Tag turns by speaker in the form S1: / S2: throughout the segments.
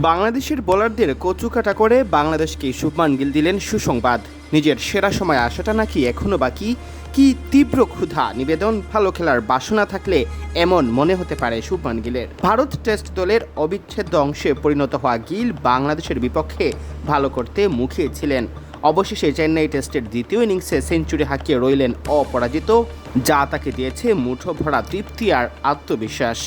S1: বাংলাদেশের বোলারদের কচুকাটা করে বাংলাদেশকে শুভমান গিল দিলেন সুসংবাদ। নিজের সেরা সময় আসাটা নাকি এখনও বাকি? কি তীব্র ক্ষুধা? নিবেদন? ভালো খেলার বাসনা থাকলে এমন মনে হতে পারে শুভমান গিলের। ভারত টেস্ট দলের অবিচ্ছেদ্য অংশে পরিণত হওয়া গিল বাংলাদেশের বিপক্ষে ভালো করতে মুখিয়েছিলেন অবশেষে চেন্নাই টেস্টের দ্বিতীয় ইনিংসে সেঞ্চুরি হাঁকিয়ে রইলেন অপরাজিত, যা তাকে দিয়েছে মুঠো ভরা তৃপ্তি আর আত্মবিশ্বাস।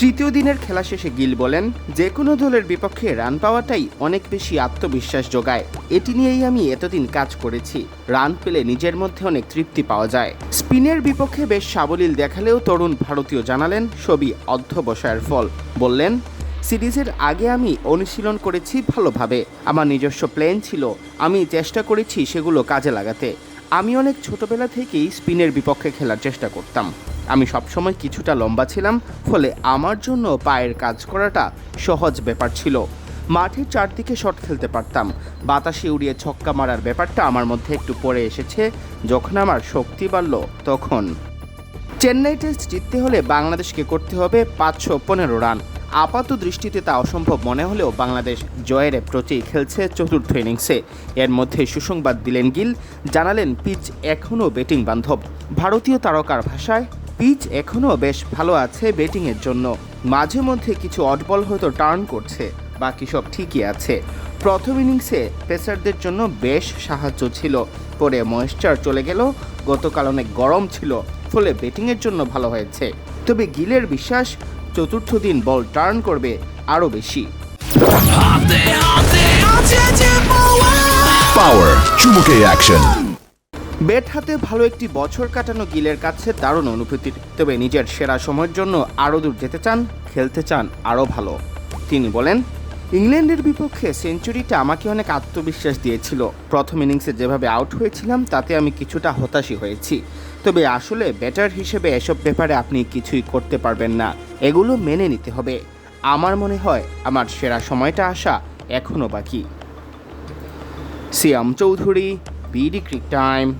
S1: তৃতীয় দিনের খেলা শেষে গিল বলেন যে কোনো দলের বিপক্ষে রান পাওয়াটাই অনেক বেশি আত্মবিশ্বাস যোগায়। এটি নিয়েই আমি এতদিন কাজ করেছি। রান পেলে নিজের মধ্যে অনেক তৃপ্তি পাওয়া যায়। স্পিনের বিপক্ষে বেশ সাবলীল দেখালেও তরুণ ভারতীয় জানালেন সবই অধ্যবসায়ের ফল। বললেন, সিরিজের আগে আমি অনুশীলন করেছি ভালোভাবে। আমার নিজস্ব প্ল্যান ছিল। আমি চেষ্টা করেছি সেগুলো কাজে লাগাতে। আমি অনেক ছোটবেলা থেকেই স্পিনের বিপক্ষে খেলার চেষ্টা করতাম। আমি সবসময় কিছুটা লম্বা ছিলাম, ফলে আমার জন্য পায়ের কাজ করাটা সহজ ব্যাপার ছিল। মাঠের চারদিকে শট খেলতে পারতাম। বাতাসে উড়িয়ে ছক্কা মারার ব্যাপারটা আমার মধ্যে একটু পড়ে এসেছে। যখন আমার শক্তি বাড়ল, তখন। চেন্নাই টেস্ট জিততে হলে বাংলাদেশকে করতে হবে পাঁচশো পনেরো রান। আপাত দৃষ্টিতে তা অসম্ভব মনে হলেও বাংলাদেশ জয়ের অ্যাপ্রোচেই খেলছে চতুর্থ ইনিংসে। এর মধ্যে সুসংবাদ দিলেন গিল, জানালেন পিচ এখনও ব্যাটিং বান্ধব। ভারতীয় তারকার ভাষায় পিচ এখনও বেশ ভালো আছে ব্যাটিংয়ের জন্য। মাঝে মধ্যে কিছু অডবল হয়তো টার্ন করছে বাকি সব ঠিকই আছে। প্রথম ইনিংসে পেসারদের জন্য বেশ সাহায্য ছিল। পরে ময়েশ্চার চলে গেল গতকাল অনেক গরম ছিল ফলে ব্যাটিংয়ের জন্য ভালো হয়েছে। তবে গিলের বিশ্বাস চতুর্থ দিন বল টার্ন করবে আরও বেশি।
S2: Power! চুমুকে অ্যাকশন
S1: ব্যাট হাতে ভালো একটি বছর কাটানো গিলের কাছে দারুণ অনুভূতির তবে নিজের সেরা সময়ের জন্য আরও দূর যেতে চান, খেলতে চান আরও ভালো। তিনি বলেন, ইংল্যান্ডের বিপক্ষে সেঞ্চুরিটা আমাকে অনেক আত্মবিশ্বাস দিয়েছিল। প্রথম ইনিংসে যেভাবে আউট হয়েছিলাম, তাতে আমি কিছুটা হতাশই হয়েছি। তবে আসলে ব্যাটার হিসেবে এসব ব্যাপারে আপনি কিছুই করতে পারবেন না। এগুলো মেনে নিতে হবে। আমার মনে হয়, আমার সেরা সময়টা আসা এখনও বাকি। Siam Chowdhury, BD Cric Time.